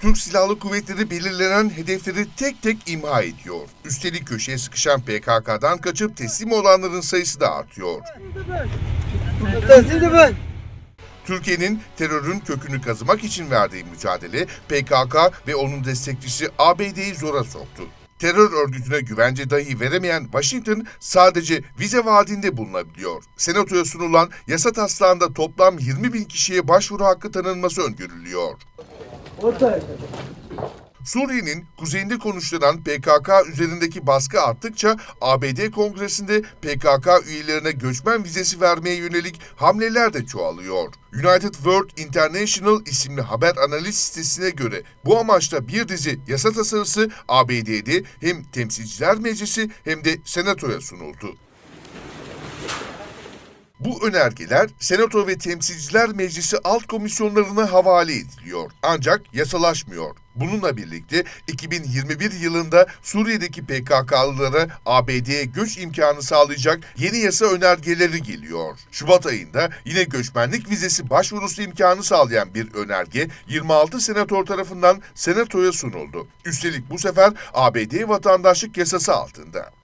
Türk Silahlı Kuvvetleri belirlenen hedefleri tek tek imha ediyor. Üstelik köşeye sıkışan PKK'dan kaçıp teslim olanların sayısı da artıyor. Türkiye'nin terörün kökünü kazımak için verdiği mücadele PKK ve onun destekçisi ABD'yi zora soktu. Terör örgütüne güvence dahi veremeyen Washington sadece vize vaadinde bulunabiliyor. Senatoya sunulan yasa taslağında toplam 20 bin kişiye başvuru hakkı tanınması öngörülüyor. Suriye'nin kuzeyinde konuşlanan PKK üzerindeki baskı arttıkça ABD Kongresi'nde PKK üyelerine göçmen vizesi vermeye yönelik hamleler de çoğalıyor. United World International isimli haber analiz sitesine göre bu amaçla bir dizi yasa tasarısı ABD'de hem Temsilciler Meclisi hem de Senato'ya sunuldu. Bu önergeler Senato ve Temsilciler Meclisi alt komisyonlarına havale ediliyor. Ancak yasalaşmıyor. Bununla birlikte 2021 yılında Suriye'deki PKK'lılara ABD'ye göç imkanı sağlayacak yeni yasa önergeleri geliyor. Şubat ayında yine göçmenlik vizesi başvurusu imkanı sağlayan bir önerge 26 senatör tarafından Senato'ya sunuldu. Üstelik bu sefer ABD vatandaşlık yasası altında.